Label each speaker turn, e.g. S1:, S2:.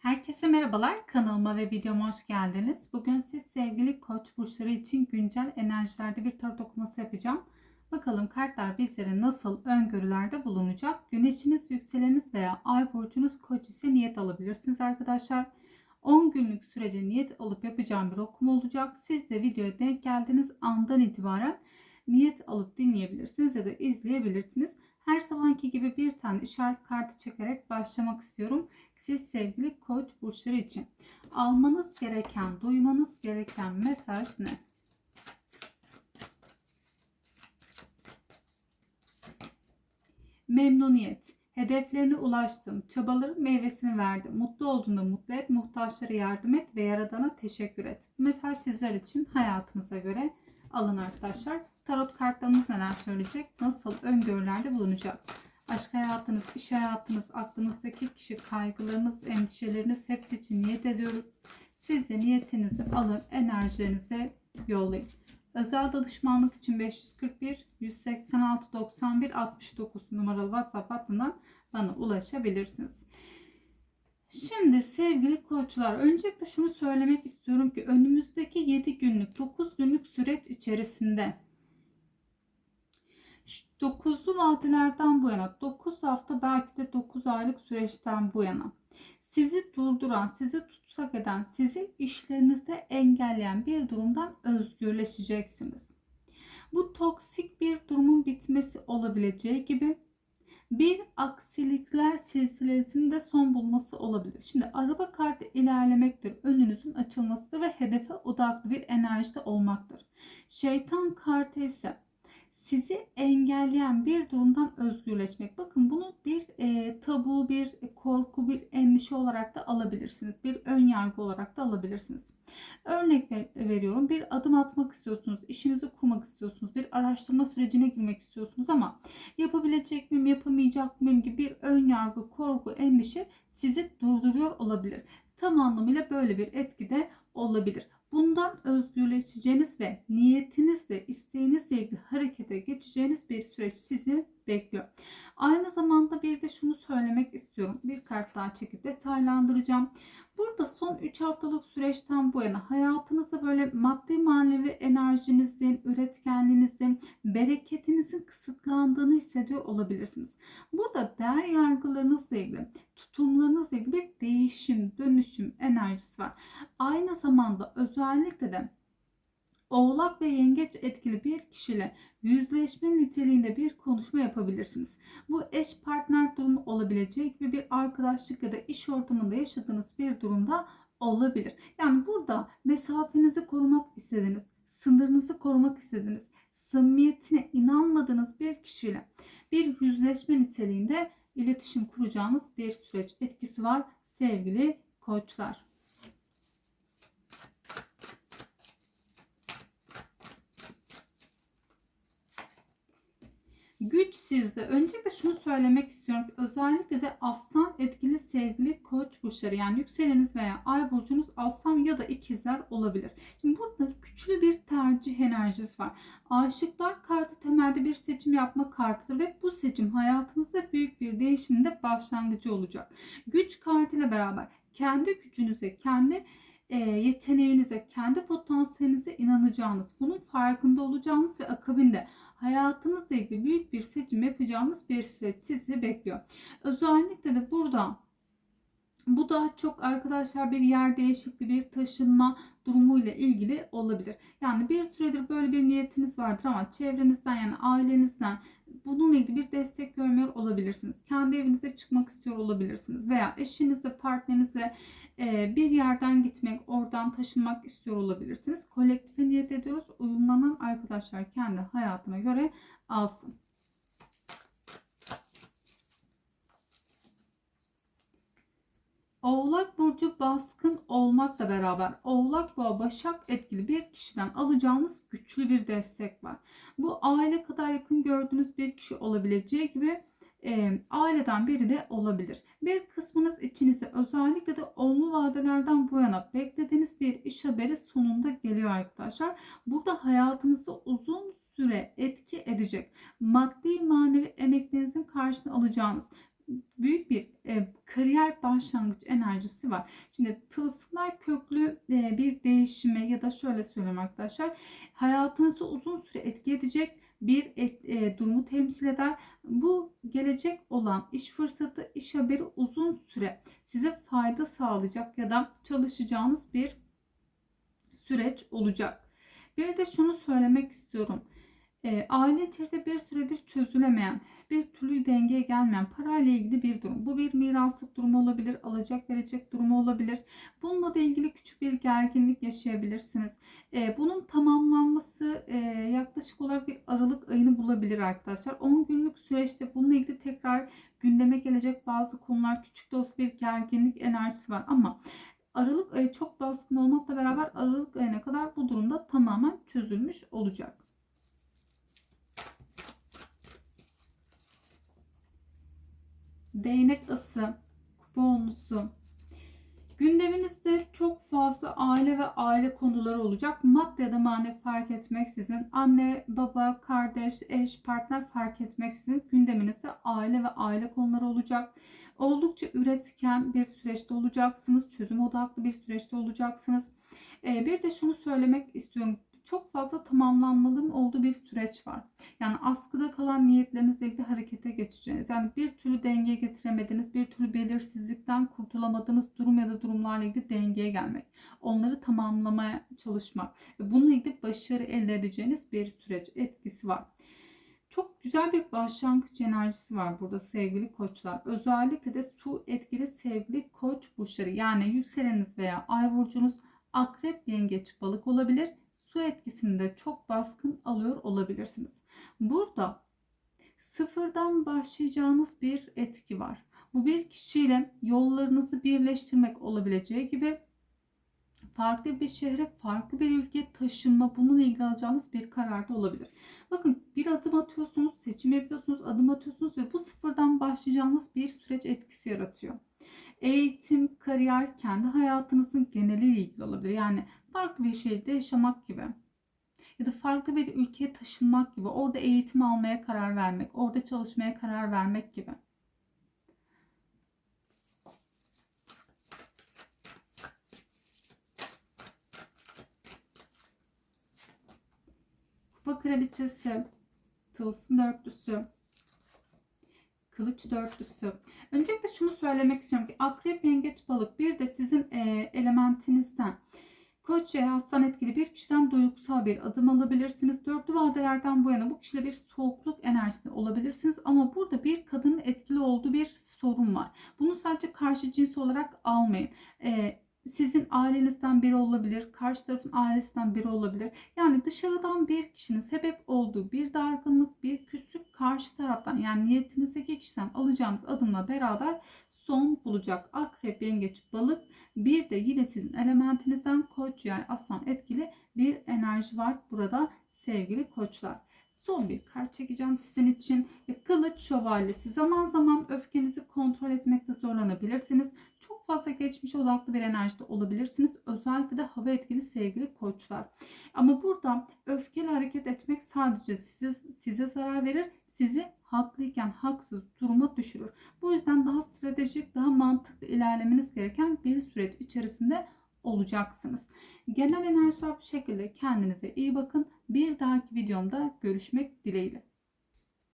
S1: Herkese merhabalar. Kanalıma ve videoma hoş geldiniz. Bugün siz sevgili koç burçları için güncel enerjilerde bir tarot okuması yapacağım. Bakalım kartlar bizlere nasıl öngörülerde bulunacak. Güneşiniz, yükseleniniz veya ay burcunuz koç ise niyet alabilirsiniz arkadaşlar. 10 günlük sürece niyet alıp yapacağım bir okum olacak. Siz de videoya denk geldiğiniz andan itibaren niyet alıp dinleyebilirsiniz ya da izleyebilirsiniz. Her zamanki gibi bir tane işaret kartı çekerek başlamak istiyorum. Siz sevgili koç burçları için almanız gereken, duymanız gereken mesaj ne? Memnuniyet. Hedeflerine ulaştın. Çabaların meyvesini verdin. Mutlu olduğunda mutlu et. Muhtaçlara yardım et ve yaradana teşekkür et. Mesaj sizler için hayatınıza göre alın arkadaşlar. Tarot kartlarınız neler söyleyecek? Nasıl öngörülerde bulunacak? Aşk hayatınız, iş hayatınız, aklınızdaki kişi, kaygılarınız, endişeleriniz hepsi için niyet ediyoruz. Siz de niyetinizi alın, enerjilerinize yollayın. Özel danışmanlık için 541 186 91 69 numaralı WhatsApp hattından bana ulaşabilirsiniz. Şimdi sevgili koçlar öncelikle şunu söylemek istiyorum ki önümüzdeki 7 günlük 9 günlük süreç içerisinde 9'lu vadelerden bu yana 9 hafta belki de 9 aylık süreçten bu yana sizi durduran, sizi tutsak eden, sizi işlerinizde engelleyen bir durumdan özgürleşeceksiniz. Bu toksik bir durumun bitmesi olabileceği gibi bir aksilikler silsilesinin de son bulması olabilir. Şimdi araba kartı ilerlemektir, önünüzün açılmasıdır ve hedefe odaklı bir enerjide olmaktır. Şeytan kartı ise sizi engelleyen bir durumdan özgürleşmek. Bakın bunu bir e, tabu, bir korku, bir endişe olarak da alabilirsiniz. Bir ön yargı olarak da alabilirsiniz. Örnek ver, veriyorum. Bir adım atmak istiyorsunuz, işinizi kurmak istiyorsunuz, bir araştırma sürecine girmek istiyorsunuz ama yapabilecek miyim, yapamayacak mıyım gibi bir ön yargı, korku, endişe sizi durduruyor olabilir. Tam anlamıyla böyle bir etki de olabilir. Bundan özgürleşeceğiniz ve niyetinizle, isteğinizle ilgili harekete geçeceğiniz bir süreç sizi bekliyor. Aynı zamanda bir de şunu söylemek istiyorum. Bir kart daha çekip detaylandıracağım. Burada son 3 haftalık süreçten bu yana hayatınızda böyle maddi manevi enerjinizin, üretkenliğinizin, bereketinizin kısıtlandığını hissediyor olabilirsiniz. Burada değer yargılarınızla ilgili, tutumlarınızla ilgili bir değişim, dönüşüm enerjisi var. Aynı zamanda özellikle de Oğlak ve yengeç etkili bir kişiyle yüzleşme niteliğinde bir konuşma yapabilirsiniz. Bu eş partner durumu olabilecek gibi bir arkadaşlık ya da iş ortamında yaşadığınız bir durumda olabilir. Yani burada mesafenizi korumak istediniz, sınırınızı korumak istediniz, samimiyetine inanmadığınız bir kişiyle bir yüzleşme niteliğinde iletişim kuracağınız bir süreç etkisi var sevgili koçlar. Güç sizde. Öncelikle şunu söylemek istiyorum ki özellikle de aslan etkili sevgili koç burçları yani yükseleniz veya ay burcunuz aslan ya da ikizler olabilir. Şimdi burada güçlü bir tercih enerjisi var. Aşıklar kartı temelde bir seçim yapma kartıdır ve bu seçim hayatınızda büyük bir değişimin de başlangıcı olacak. Güç kartıyla beraber kendi gücünüze, kendi e, yeteneğinize, kendi potansiyelinize inanacağınız, bunun farkında olacağınız ve akabinde hayatınızla ilgili büyük bir seçim yapacağınız bir süreç sizi bekliyor. Özellikle de burada bu daha çok arkadaşlar bir yer değişikliği, bir taşınma durumuyla ilgili olabilir. Yani bir süredir böyle bir niyetiniz vardır ama çevrenizden yani ailenizden bununla ilgili bir destek görmüyor olabilirsiniz. Kendi evinize çıkmak istiyor olabilirsiniz veya eşinizle, partnerinizle e, bir yerden gitmek, oradan taşınmak istiyor olabilirsiniz. Kolektife niyet ediyoruz. Uyumlanan arkadaşlar kendi hayatına göre alsın. Oğlak burcu baskın olmakla beraber Oğlak Boğa Başak etkili bir kişiden alacağınız güçlü bir destek var. Bu aile kadar yakın gördüğünüz bir kişi olabileceği gibi e, aileden biri de olabilir. Bir kısmınız içinize özellikle de olumlu vadelerden bu yana beklediğiniz bir iş haberi sonunda geliyor arkadaşlar. Burada hayatınızda uzun süre etki edecek maddi manevi emeklerinizin karşılığını alacağınız büyük bir e, kariyer başlangıç enerjisi var. Şimdi tılsımlar köklü e, bir değişime ya da şöyle söyleyeyim arkadaşlar hayatınızı uzun süre etki edecek bir et, e, durumu temsil eder. Bu gelecek olan iş fırsatı, iş haberi uzun süre size fayda sağlayacak ya da çalışacağınız bir süreç olacak. Bir de şunu söylemek istiyorum. E, aile içerisinde bir süredir çözülemeyen, bir türlü dengeye gelmeyen parayla ilgili bir durum. Bu bir miraslık durumu olabilir, alacak verecek durumu olabilir. Bununla da ilgili küçük bir gerginlik yaşayabilirsiniz. E, bunun tamamlanması e, yaklaşık olarak bir Aralık ayını bulabilir arkadaşlar. 10 günlük süreçte bununla ilgili tekrar gündeme gelecek bazı konular küçük de olsa bir gerginlik enerjisi var ama Aralık ayı çok baskın olmakla beraber Aralık ayına kadar bu durumda tamamen çözülmüş olacak. Değnek ası, kupa onlusu. Gündeminizde çok fazla aile ve aile konuları olacak. Madde ya da manevi fark etmeksizin anne, baba, kardeş, eş, partner fark etmeksizin gündeminizde aile ve aile konuları olacak. Oldukça üretken bir süreçte olacaksınız. Çözüm odaklı bir süreçte olacaksınız. Ee, bir de şunu söylemek istiyorum çok fazla tamamlanmanın olduğu bir süreç var. Yani askıda kalan niyetlerinizle ilgili harekete geçeceğiniz. Yani bir türlü dengeye getiremediğiniz, bir türlü belirsizlikten kurtulamadığınız durum ya da durumlarla ilgili dengeye gelmek. Onları tamamlamaya çalışmak. Ve bununla ilgili başarı elde edeceğiniz bir süreç etkisi var. Çok güzel bir başlangıç enerjisi var burada sevgili koçlar. Özellikle de su etkili sevgili koç burçları yani yükseleniniz veya ay burcunuz akrep, yengeç, balık olabilir su etkisini de çok baskın alıyor olabilirsiniz. Burada sıfırdan başlayacağınız bir etki var. Bu bir kişiyle yollarınızı birleştirmek olabileceği gibi farklı bir şehre, farklı bir ülkeye taşınma, bununla ilgili alacağınız bir karar da olabilir. Bakın bir adım atıyorsunuz, seçim yapıyorsunuz, adım atıyorsunuz ve bu sıfırdan başlayacağınız bir süreç etkisi yaratıyor. Eğitim, kariyer, kendi hayatınızın geneliyle ilgili olabilir. Yani farklı bir şehirde yaşamak gibi ya da farklı bir ülkeye taşınmak gibi, orada eğitim almaya karar vermek, orada çalışmaya karar vermek gibi. Kupa kraliçesi, tılsım dörtlüsü, kılıç dörtlüsü. Öncelikle şunu söylemek istiyorum ki akrep, yengeç, balık bir de sizin e, elementinizden Koç ve aslan etkili bir kişiden duygusal bir adım alabilirsiniz. Dörtlü vadelerden bu yana bu kişide bir soğukluk enerjisi olabilirsiniz. Ama burada bir kadının etkili olduğu bir sorun var. Bunu sadece karşı cins olarak almayın. Ee, sizin ailenizden biri olabilir, karşı tarafın ailesinden biri olabilir. Yani dışarıdan bir kişinin sebep olduğu bir dargınlık, bir küslük karşı taraftan yani niyetinizdeki kişiden alacağınız adımla beraber son bulacak. Akrep, yengeç, balık bir de yine sizin elementinizden koç yani aslan etkili bir enerji var burada sevgili koçlar. Son bir kart çekeceğim sizin için. Kılıç şövalyesi. Zaman zaman öfkenizi kontrol etmekte zorlanabilirsiniz. Çok fazla geçmiş odaklı bir enerjide olabilirsiniz. Özellikle de hava etkili sevgili koçlar. Ama burada öfkeli hareket etmek sadece size, size zarar verir. Sizi haklıyken haksız duruma düşürür. Bu yüzden daha stratejik, daha mantıklı ilerlemeniz gereken bir süreç içerisinde olacaksınız. Genel enerjiler bu şekilde. Kendinize iyi bakın. Bir dahaki videomda görüşmek dileğiyle.